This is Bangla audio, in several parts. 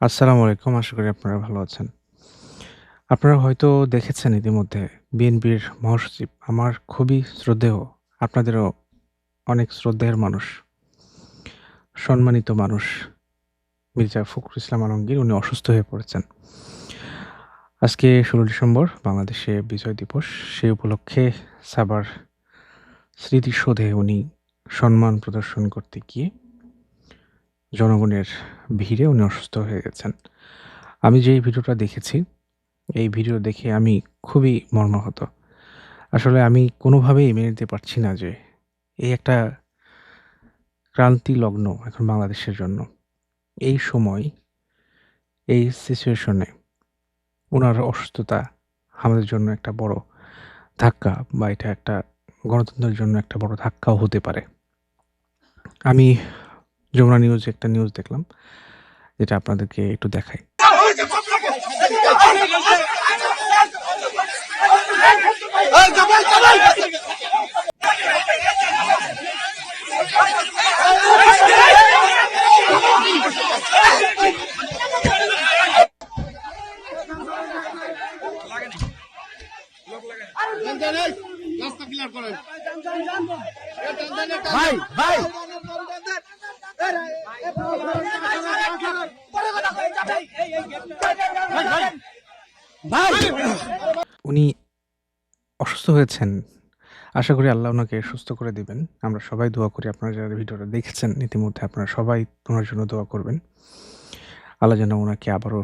আসসালামু আলাইকুম। আশা করি আপনারা ভালো আছেন। আপনারা হয়তো দেখেছেন ইতিমধ্যে বিএনপির মহাসচিব আমার খুবই শ্রদ্ধেয়, আপনাদেরও অনেক শ্রদ্ধেয়ের মানুষ, সম্মানিত মানুষ মির্জা ফখরুল ইসলাম আলমগীর উনি অসুস্থ হয়ে পড়েছেন। আজকে ১৬ ডিসেম্বর বাংলাদেশে বিজয় দিবস। সেই উপলক্ষে সাভার স্মৃতিসৌধে উনি সম্মান প্রদর্শন করতে গিয়ে জনগণের ভিড়ে উনি অসুস্থ হয়ে গেছেন। আমি যেই ভিডিওটা দেখেছি, এই ভিডিও দেখে আমি খুবই মর্মাহত। আসলে আমি কোনোভাবেই মেনে নিতে পারছি না যে এই একটা ক্রান্তি লগ্ন এখন বাংলাদেশের জন্য। এই সময় এই সিচুয়েশনে ওনার অসুস্থতা আমাদের জন্য একটা বড় ধাক্কা বা এটা একটা গণতন্ত্রের জন্য একটা বড় ধাক্কাও হতে পারে। আমি যমুনা নিউজে একটা নিউজ দেখলাম, যেটা আপনাদেরকে একটু দেখাই। ভাই ভাই উনি অসুস্থ হয়েছেন। আশা করি আল্লাহ ওনাকে সুস্থ করে দিবেন। আমরা সবাই দোয়া করি আপনারা যারা ভিডিওটা দেখেছেন, ইতিমধ্যে আপনারা সবাই ওনার জন্য দোয়া করবেন। আল্লাহ যেন ওনাকে আবারও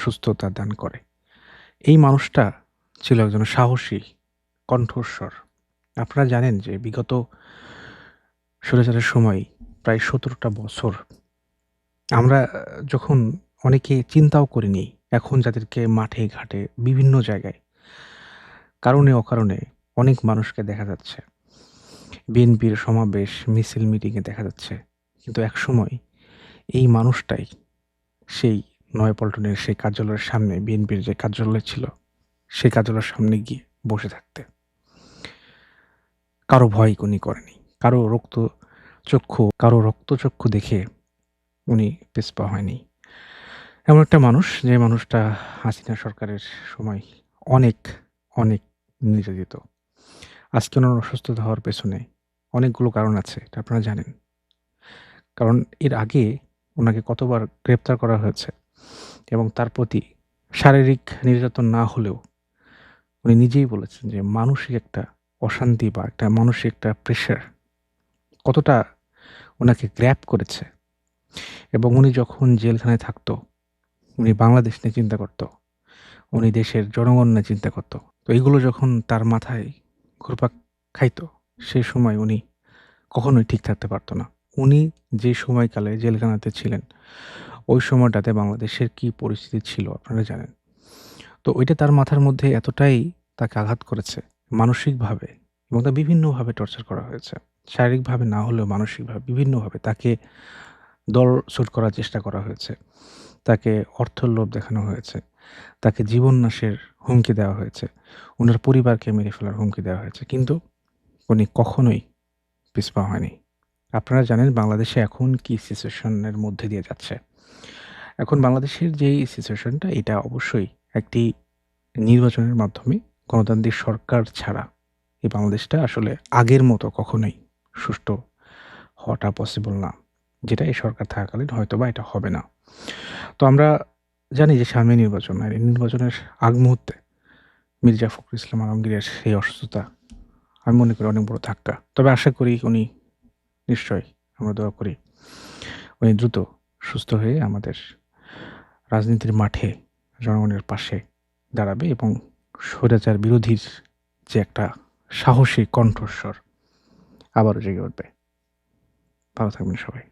সুস্থতা দান করে। এই মানুষটা ছিল একজন সাহসী কণ্ঠস্বর। আপনারা জানেন যে বিগত স্বৈরাচারের সময় প্রায় সতেরোটা বছর আমরা যখন অনেকে চিন্তাও করিনি, এখন যাদেরকে মাঠে ঘাটে বিভিন্ন জায়গায় কারণে অকারণে অনেক মানুষকে দেখা যাচ্ছে। বিএনপির সমাবেশ, মিছিল, মিটিংয়ে দেখা যাচ্ছে। কিন্তু একসময় এই মানুষটাই সেই নয়াপল্টনের সেই কার্যালয়ের সামনে বিএনপির যে কার্যালয় ছিল, সেই কার্যালয়ের সামনে গিয়ে বসে থাকতে। কারও ভয় উনি করেনি। কারও রক্তচক্ষু কারও রক্তচক্ষু দেখে উনি পিছপা হয়নি। এমন একটা মানুষ যে মানুষটা হাসিনা সরকারের সময় অনেক, অনেক নির্যাতিত। আজকে ওনার অসুস্থতা হওয়ার পেছনে অনেকগুলো কারণ আছে, এটা আপনারা জানেন। কারণ এর আগে ওনাকে কতবার গ্রেপ্তার করা হয়েছে এবং তার প্রতি শারীরিক নির্যাতন না হলেও উনি নিজেই বলেছেন যে মানসিক একটা অশান্তি বা একটা মানসিক একটা প্রেশার কতটা ওনাকে গ্র্যাপ করেছে এবং উনি যখন জেলখানায় থাকতো, উনি বাংলাদেশ নিয়ে চিন্তা করত। উনি দেশের জনগণ নিয়ে চিন্তা করত। তো এগুলো যখন তার মাথায় ঘুরপাক খাইতো, সেই সময় উনি কখনোই ঠিক থাকতে পারতো না। উনি যে সময়কালে জেলখানাতে ছিলেন, ওই সময়টাতে বাংলাদেশের কি পরিস্থিতি ছিল আপনারা জানেন। তো ওইটা তার মাথার মধ্যে এতটাই তাকে আঘাত করেছে মানসিকভাবে এবং তাকে বিভিন্নভাবে টর্চার করা হয়েছে। শারীরিকভাবে না হলেও মানসিকভাবে বিভিন্নভাবে তাকে দলছুট করার চেষ্টা করা হয়েছে। তাকে অর্থের লোভ দেখানো হয়েছে। তাকে জীবন নাশের হুমকি দেওয়া হয়েছে। ওনার পরিবারকে মেরে ফেলার হুমকি দেওয়া হয়েছে। কিন্তু উনি কখনোই পিছপা হয়নি। আপনারা জানেন বাংলাদেশে এখন কি সিচুয়েশন এর মধ্যে দিয়ে যাচ্ছে। এখন বাংলাদেশের যেই সিচুয়েশনটা, এটা অবশ্যই একটি নির্বাচনের মাধ্যমে গণতান্ত্রিক সরকার ছাড়া এই বাংলাদেশটা আসলে আগের মতো কখনোই সুষ্ঠু হওয়াটা পসিবল না। যেটা এই সরকার থাকাকালীন হয়তো বা এটা হবে না। তো আমরা জানি যে সামনে নির্বাচন আর এই নির্বাচনের আগ মুহূর্তে মির্জা ফখরুল ইসলাম আলমগীরের সেই অসুস্থতা আমি মনে করি অনেক বড় ধাক্কা। তবে আশা করি উনি নিশ্চয়ই আমরা দোয়া করি উনি দ্রুত সুস্থ হয়ে আমাদের রাজনীতির মাঠে, জনগণের পাশে দাঁড়াবে এবং স্বৈরাচার বিরোধীর যে একটা সাহসী কণ্ঠস্বর আবারও জেগে উঠবে। ভালো থাকবেন সবাই।